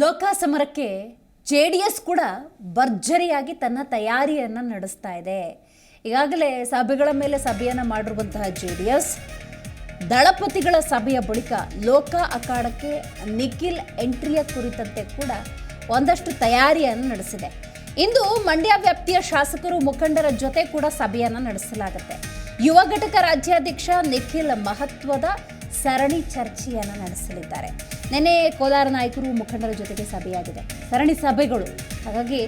ಲೋಕ ಸಮರಕ್ಕೆ J D S ಕೂಡ ಭರ್ಜರಿಯಾಗಿ ತನ್ನ ತಯಾರಿಯನ್ನು ನಡೆಸ್ತಾ ಇದೆ. ಈಗಾಗಲೇ ಸಭೆಗಳ ಮೇಲೆ ಸಭೆಯನ್ನು ಮಾಡಿರುವಂತಹ ಜೆ ಡಿ ಎಸ್ ದಳಪತಿಗಳ ಸಭೆಯ ಬಳಿಕ ಲೋಕ ಅಖಾಡಕ್ಕೆ ನಿಖಿಲ್ ಎಂಟ್ರಿಯ ಕುರಿತಂತೆ ಕೂಡ ಒಂದಷ್ಟು ತಯಾರಿಯನ್ನು ನಡೆಸಿದೆ. ಇಂದು ಮಂಡ್ಯ ವ್ಯಾಪ್ತಿಯ ಶಾಸಕರು ಮುಖಂಡರ ಜೊತೆ ಕೂಡ ಸಭೆಯನ್ನು ನಡೆಸಲಾಗುತ್ತೆ. ಯುವ ಘಟಕ ರಾಜ್ಯಾಧ್ಯಕ್ಷ ನಿಖಿಲ್ ಮಹತ್ವದ ಸರಣಿ ಚರ್ಚೆಯನ್ನು ನಡೆಸಲಿದ್ದಾರೆ. ನಿನ್ನೆ ಕೋಲಾರ ನಾಯಕರು ಮುಖಂಡರ ಜೊತೆಗೆ ಸಭೆಯಾಗಿದೆ. ಸರಣಿ ಸಭೆಗಳು. ಹಾಗಾಗಿ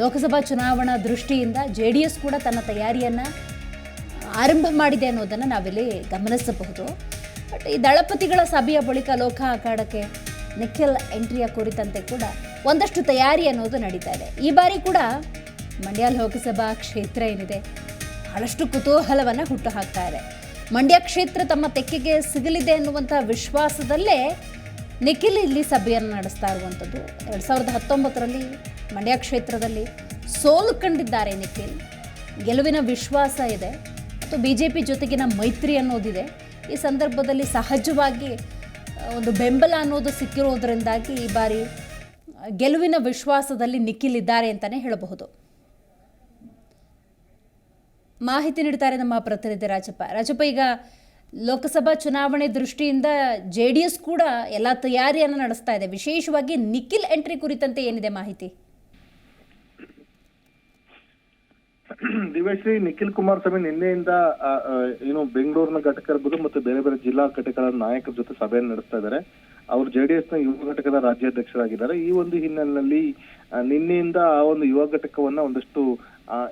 ಲೋಕಸಭಾ ಚುನಾವಣಾ ದೃಷ್ಟಿಯಿಂದ ಜೆ ಡಿ ಎಸ್ ಕೂಡ ತನ್ನ ತಯಾರಿಯನ್ನು ಆರಂಭ ಮಾಡಿದೆ ಅನ್ನೋದನ್ನು ನಾವಿಲ್ಲಿ ಗಮನಿಸಬಹುದು. ಬಟ್ ಈ ದಳಪತಿಗಳ ಸಭೆಯ ಬಳಿಕ ಲೋಕ ಅಖಾಡಕ್ಕೆ ನಿಖಿಲ್ ಎಂಟ್ರಿಯ ಕುರಿತಂತೆ ಕೂಡ ಒಂದಷ್ಟು ತಯಾರಿ ಅನ್ನೋದು ನಡೀತಾ ಇದೆ. ಈ ಬಾರಿ ಕೂಡ ಮಂಡ್ಯ ಲೋಕಸಭಾ ಕ್ಷೇತ್ರ ಏನಿದೆ, ಬಹಳಷ್ಟು ಕುತೂಹಲವನ್ನು ಹುಟ್ಟು ಹಾಕ್ತಾ ಇದೆ. ಮಂಡ್ಯ ಕ್ಷೇತ್ರ ತಮ್ಮ ತೆಕ್ಕೆಗೆ ಸಿಗಲಿದೆ ಅನ್ನುವಂಥ ವಿಶ್ವಾಸದಲ್ಲೇ ನಿಖಿಲ್ ಇಲ್ಲಿ ಸಭೆಯನ್ನು ನಡೆಸ್ತಾ ಇರುವಂಥದ್ದು. ಎರಡು ಸಾವಿರದ ಹತ್ತೊಂಬತ್ತರಲ್ಲಿ ಮಂಡ್ಯ ಕ್ಷೇತ್ರದಲ್ಲಿ ಸೋಲು ಕಂಡಿದ್ದಾರೆ ನಿಖಿಲ್. ಗೆಲುವಿನ ವಿಶ್ವಾಸ ಇದೆ. ಮತ್ತು ಬಿ ಜೆ ಪಿ ಜೊತೆಗಿನ ಮೈತ್ರಿ ಅನ್ನೋದಿದೆ. ಈ ಸಂದರ್ಭದಲ್ಲಿ ಸಹಜವಾಗಿ ಒಂದು ಬೆಂಬಲ ಅನ್ನೋದು ಸಿಕ್ಕಿರೋದ್ರಿಂದಾಗಿ ಈ ಬಾರಿ ಗೆಲುವಿನ ವಿಶ್ವಾಸದಲ್ಲಿ ನಿಖಿಲ್ ಇದ್ದಾರೆ ಅಂತಲೇ ಹೇಳಬಹುದು. ಮಾಹಿತಿ ನೀಡ್ತಾರೆ ನಮ್ಮ ಪ್ರತಿನಿಧಿ ರಾಜಪ್ಪ. ರಾಜಪ್ಪ, ಈಗ ಲೋಕಸಭಾ ಚುನಾವಣೆ ದೃಷ್ಟಿಯಿಂದ ಜೆ ಡಿ ಎಸ್ ಕೂಡ ಎಲ್ಲ ತಯಾರಿಯನ್ನು ನಡೆಸ್ತಾ ಇದೆ. ವಿಶೇಷವಾಗಿ ನಿಖಿಲ್ ಎಂಟ್ರಿ ಕುರಿತಂತೆ ಏನಿದೆ ಮಾಹಿತಿ? ದಿವೇಶ್ರೀ ನಿಖಿಲ್ ಕುಮಾರಸ್ವಾಮಿ ನಿನ್ನೆಯಿಂದ ಏನು ಬೆಂಗಳೂರಿನ ಘಟಕ ಇರ್ಬೋದು ಮತ್ತು ಬೇರೆ ಬೇರೆ ಜಿಲ್ಲಾ ಘಟಕಗಳ ನಾಯಕರ ಜೊತೆ ಸಭೆಯನ್ನು ನಡೆಸ್ತಾ ಇದ್ದಾರೆ. ಅವರು ಜೆಡಿಎಸ್ನ ಯುವ ಘಟಕದ ರಾಜ್ಯಾಧ್ಯಕ್ಷರಾಗಿದ್ದಾರೆ. ಈ ಒಂದು ಹಿನ್ನೆಲೆಯಲ್ಲಿ ನಿನ್ನೆಯಿಂದ ಆ ಒಂದು ಯುವ ಘಟಕವನ್ನ ಒಂದಷ್ಟು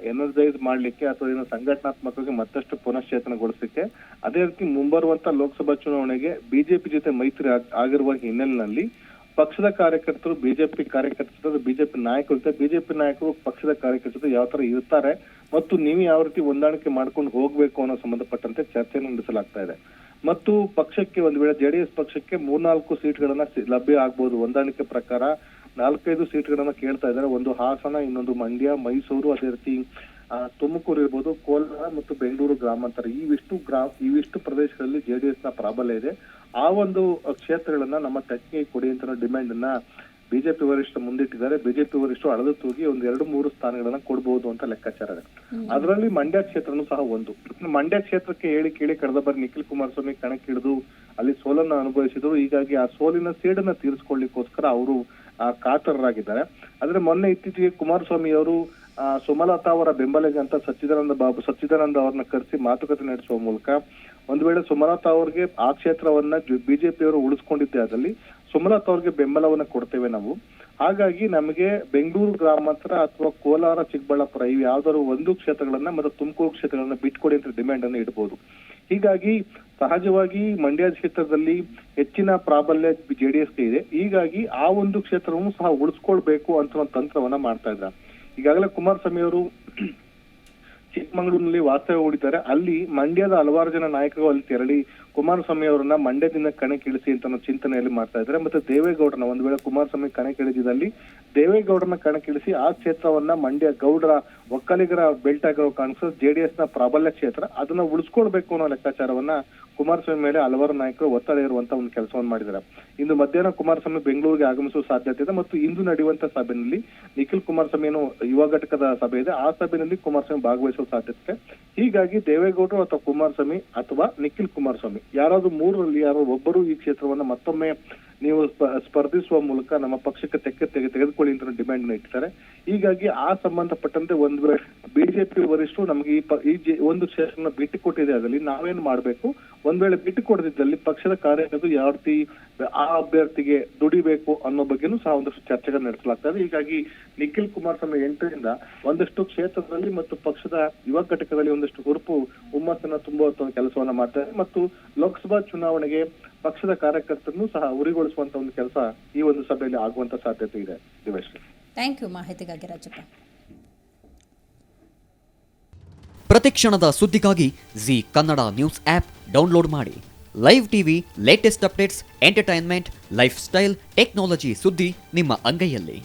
ಎನರ್ಜೈಸ್ ಮಾಡಲಿಕ್ಕೆ ಅಥವಾ ಏನೋ ಸಂಘಟನಾತ್ಮಕವಾಗಿ ಮತ್ತಷ್ಟು ಪುನಶ್ಚೇತನಗೊಳಿಸಲಿಕ್ಕೆ. ಅದೇ ರೀತಿ ಮುಂಬರುವಂತ ಲೋಕಸಭಾ ಚುನಾವಣೆಗೆ ಬಿಜೆಪಿ ಜೊತೆ ಮೈತ್ರಿ ಆಗ್- ಆಗಿರುವ ಹಿನ್ನೆಲೆಯಲ್ಲಿ ಪಕ್ಷದ ಕಾರ್ಯಕರ್ತರು, ಬಿಜೆಪಿ ಕಾರ್ಯಕರ್ತರು, ಬಿಜೆಪಿ ನಾಯಕರು ಜೊತೆ, ಬಿಜೆಪಿ ನಾಯಕರು ಪಕ್ಷದ ಕಾರ್ಯಕರ್ತರು ಯಾವ ತರ ಇರ್ತಾರೆ ಮತ್ತು ನೀವು ಯಾವ ರೀತಿ ಹೊಂದಾಣಿಕೆ ಮಾಡ್ಕೊಂಡು ಹೋಗ್ಬೇಕು ಅನ್ನೋ ಸಂಬಂಧಪಟ್ಟಂತೆ ಚರ್ಚೆಯನ್ನು ನಡೆಸಲಾಗ್ತಾ ಇದೆ. ಮತ್ತು ಪಕ್ಷಕ್ಕೆ ಒಂದು ವೇಳೆ ಜೆಡಿಎಸ್ ಪಕ್ಷಕ್ಕೆ ಮೂರ್ನಾಲ್ಕು ಸೀಟ್ಗಳನ್ನ ಲಭ್ಯ ಆಗ್ಬೋದು. ಹೊಂದಾಣಿಕೆ ಪ್ರಕಾರ ನಾಲ್ಕೈದು ಸೀಟ್ಗಳನ್ನ ಕೇಳ್ತಾ ಇದ್ದಾರೆ. ಒಂದು ಹಾಸನ ಇನ್ನೊಂದು ಮಂಡ್ಯ ಮೈಸೂರು ಅದೇ ರೀತಿ ಆ, ತುಮಕೂರು ಇರ್ಬೋದು ಕೋಲಾರ ಮತ್ತು ಬೆಂಗಳೂರು ಗ್ರಾಮಾಂತರ. ಇವಿಷ್ಟು ಗ್ರಾಮ ಇವಿಷ್ಟು ಪ್ರದೇಶಗಳಲ್ಲಿ ಜೆಡಿಎಸ್ನ ಪ್ರಾಬಲ್ಯ ಇದೆ. ಆ ಒಂದು ಕ್ಷೇತ್ರಗಳನ್ನ ನಮ್ಮ ತೆಕ್ಕೆ ಕೊಡಿ ಅಂತ ಡಿಮ್ಯಾಂಡ್ ಅನ್ನ ಬಿಜೆಪಿ ವರಿಷ್ಠ ಮುಂದಿಟ್ಟಿದ್ದಾರೆ. ಬಿಜೆಪಿ ವರಿಷ್ಠರು ಅಳದು ತೂಗಿ ಒಂದ್ ಎರಡು ಮೂರು ಸ್ಥಾನಗಳನ್ನ ಕೊಡಬಹುದು ಅಂತ ಲೆಕ್ಕಾಚಾರ ಇದೆ. ಅದರಲ್ಲಿ ಮಂಡ್ಯ ಕ್ಷೇತ್ರನೂ ಸಹ ಒಂದು. ಮಂಡ್ಯ ಕ್ಷೇತ್ರಕ್ಕೆ ಹೇಳಿ ಕೇಳಿ ಕಳೆದ ಬಾರಿ ನಿಖಿಲ್ ಕುಮಾರಸ್ವಾಮಿ ಕಣಕ್ಕಿಳಿದು ಅಲ್ಲಿ ಸೋಲನ್ನ ಅನುಭವಿಸಿದ್ರು. ಹೀಗಾಗಿ ಆ ಸೋಲಿನ ಸೇಡನ್ನ ತೀರಿಸಿಕೊಳ್ಳಿಕ್ಕೋಸ್ಕರ ಅವರು ಆ, ಕಾತರರಾಗಿದ್ದಾರೆ. ಆದ್ರೆ ಮೊನ್ನೆ ಇತ್ತೀಚೆಗೆ ಕುಮಾರಸ್ವಾಮಿ ಅವರು ಸುಮಲತಾ ಅವರ ಬೆಂಬಲಿಗೆ ಅಂತ ಸಚ್ಚಿದಾನಂದ ಬಾಬು ಸಚ್ಚಿದಾನಂದ ಅವರನ್ನ ಕರೆಸಿ ಮಾತುಕತೆ ನಡೆಸುವ ಮೂಲಕ ಒಂದು ವೇಳೆ ಸುಮಲತಾ ಅವರಿಗೆ ಆ ಕ್ಷೇತ್ರವನ್ನ ಬಿಜೆಪಿ ಅವರು ಉಳಿಸ್ಕೊಂಡಿದ್ದೆ ಅದರಲ್ಲಿ ಸುಮಲತಾ ಅವ್ರಿಗೆ ಬೆಂಬಲವನ್ನ ಕೊಡ್ತೇವೆ ನಾವು. ಹಾಗಾಗಿ ನಮಗೆ ಬೆಂಗಳೂರು ಗ್ರಾಮಾಂತರ ಅಥವಾ ಕೋಲಾರ ಚಿಕ್ಕಬಳ್ಳಾಪುರ ಇವು ಯಾವ್ದಾದ್ರು ಒಂದು ಕ್ಷೇತ್ರಗಳನ್ನ ಮತ್ತು ತುಮಕೂರು ಕ್ಷೇತ್ರಗಳನ್ನ ಬಿಟ್ಕೊಡಿ ಅಂತ ಡಿಮ್ಯಾಂಡ್ ಅನ್ನು ಇಡಬಹುದು ಹೀಗಾಗಿ ಸಹಜವಾಗಿ ಮಂಡ್ಯ ಕ್ಷೇತ್ರದಲ್ಲಿ ಹೆಚ್ಚಿನ ಪ್ರಾಬಲ್ಯ ಜೆಡಿಎಸ್ಗೆ ಇದೆ. ಹೀಗಾಗಿ ಆ ಒಂದು ಕ್ಷೇತ್ರವನ್ನು ಸಹ ಉಳಿಸ್ಕೊಳ್ಬೇಕು ಅಂತ ಒಂದು ತಂತ್ರವನ್ನ ಮಾಡ್ತಾ ಇದ್ದಾರೆ. ಈಗಾಗಲೇ ಕುಮಾರಸ್ವಾಮಿ ಅವರು ಚಿಕ್ಕಮಗಳೂರಿನಲ್ಲಿ ವಾಸ್ತವ್ಯ ಹೂಡಿದ್ದಾರೆ. ಅಲ್ಲಿ ಮಂಡ್ಯದ ಹಲವಾರು ಜನ ನಾಯಕರು ಅಲ್ಲಿ ತೆರಳಿ ಕುಮಾರಸ್ವಾಮಿ ಅವರನ್ನ ಮಂಡ್ಯದಿಂದ ಕಣಕ್ಕಿಳಿಸಿ ಅಂತ ಅನ್ನೋ ಚಿಂತನೆಯಲ್ಲಿ ಮಾಡ್ತಾ ಇದ್ದಾರೆ. ಮತ್ತೆ ದೇವೇಗೌಡರನ್ನ ಒಂದು ವೇಳೆ ಕುಮಾರಸ್ವಾಮಿ ಕಣಕ್ಕಿಳಿದಿದ್ದಲ್ಲಿ ದೇವೇಗೌಡರನ್ನ ಕಣಕ್ಕಿಳಿಸಿ ಆ ಕ್ಷೇತ್ರವನ್ನ ಮಂಡ್ಯ ಗೌಡರ ಒಕ್ಕಲಿಗರ ಬೆಲ್ಟ್ ಆಗಿರೋ ಕಾಣಿಸೋ ಜೆಡಿಎಸ್ನ ಪ್ರಾಬಲ್ಯ ಕ್ಷೇತ್ರ ಅದನ್ನ ಉಳಿಸ್ಕೊಳ್ಬೇಕು ಅನ್ನೋ ಲೆಕ್ಕಾಚಾರವನ್ನ ಕುಮಾರಸ್ವಾಮಿ ಮೇಲೆ ಹಲವಾರು ನಾಯಕರು ಒತ್ತಡ ಇರುವಂತ ಒಂದು ಕೆಲಸವನ್ನು ಮಾಡಿದ್ದಾರೆ. ಇಂದು ಮಧ್ಯಾಹ್ನ ಕುಮಾರಸ್ವಾಮಿ ಬೆಂಗಳೂರಿಗೆ ಆಗಮಿಸುವ ಸಾಧ್ಯತೆ ಇದೆ ಮತ್ತು ಇಂದು ನಡೆಯುವಂತ ಸಭೆಯಲ್ಲಿ ನಿಖಿಲ್ ಕುಮಾರಸ್ವಾಮಿ ಏನು ಯುವ ಘಟಕದ ಸಭೆ ಇದೆ. ಆ ಸಭೆಯಲ್ಲಿ ಕುಮಾರಸ್ವಾಮಿ ಭಾಗವಹಿಸುವ ಸಾಧ್ಯತೆ ಇದೆ ಹೀಗಾಗಿ ದೇವೇಗೌಡರು ಅಥವಾ ಕುಮಾರಸ್ವಾಮಿ ಅಥವಾ ನಿಖಿಲ್ ಕುಮಾರಸ್ವಾಮಿ, ಯಾರಾದ್ರೂ ಮೂರರಲ್ಲಿ ಯಾರೋ ಒಬ್ಬರು ಈ ಕ್ಷೇತ್ರವನ್ನ ಮತ್ತೊಮ್ಮೆ ನೀವು ಸ್ಪ- ಸ್ಪರ್ಧಿಸುವ ಮೂಲಕ ನಮ್ಮ ಪಕ್ಷಕ್ಕೆ ತೆಕ್ಕೆ ತೆಗೆ, ತೆಗೆದುಕೊಳ್ಳಿ ಅಂತ ಡಿಮ್ಯಾಂಡ್ ಇಟ್ಟಿದ್ದಾರೆ. ಹೀಗಾಗಿ ಆ ಸಂಬಂಧಪಟ್ಟಂತೆ ಒಂದು ಬಿಜೆಪಿ ವರಿಷ್ಠರು ನಮಗೆ ಈ ಈ ಒಂದು ಕ್ಷೇತ್ರನ ಬಿಟ್ಟು ಕೊಟ್ಟಿದೆ ಅದರಲ್ಲಿ ನಾವೇನ್ ಮಾಡ್ಬೇಕು? ಒಂದ್ ವೇಳೆ ಬಿಟ್ಟು ಕೊಡದಿದ್ದಲ್ಲಿ ಪಕ್ಷದ ಕಾರ್ಯಕರ್ತರು ಯಾವ ರೀತಿ ಆ ಅಭ್ಯರ್ಥಿಗೆ ದುಡಿಬೇಕು ಅನ್ನೋ ಬಗ್ಗೆನೂ ಸಹ ಒಂದಷ್ಟು ಚರ್ಚೆಗಳು ನಡೆಸಲಾಗ್ತದೆ. ಹೀಗಾಗಿ ನಿಖಿಲ್ ಕುಮಾರಸ್ವಾಮಿ ಎಂಟರಿಂದ ಒಂದಷ್ಟು ಕ್ಷೇತ್ರದಲ್ಲಿ ಮತ್ತು ಪಕ್ಷದ ಯುವ ಘಟಕದಲ್ಲಿ ಒಂದಷ್ಟು ಹುರುಪು, ಹುಮ್ಮಸ್ಸನ್ನ ತುಂಬುವಂತ ಕೆಲಸವನ್ನ ಮಾಡ್ತಾರೆ. ಮತ್ತು ಲೋಕಸಭಾ ಚುನಾವಣೆಗೆ ಪಕ್ಷದ ಕಾರ್ಯಕರ್ತರನ್ನು ಸಹ ಉರಿಗೊಳಿಸುವಂತ ಒಂದು ಕೆಲಸ ಈ ಒಂದು ಸಭೆಯಲ್ಲಿ ಆಗುವಂತ ಸಾಧ್ಯತೆ ಇದೆ ದಿವೇಶ್ ಥ್ಯಾಂಕ್ ಯು ಮಾಹಿತಿಗಾಗಿ ರಾಜಪ್ಪ ಪ್ರತಿಕ್ಷಣದ ಸುದ್ದಿಗಾಗಿ Zee Kannada news app download ಮಾಡಿ. Live TV latest updates entertainment lifestyle technology ಸುದ್ದಿ ನಿಮ್ಮ ಅಂಗೈಯಲ್ಲಿ.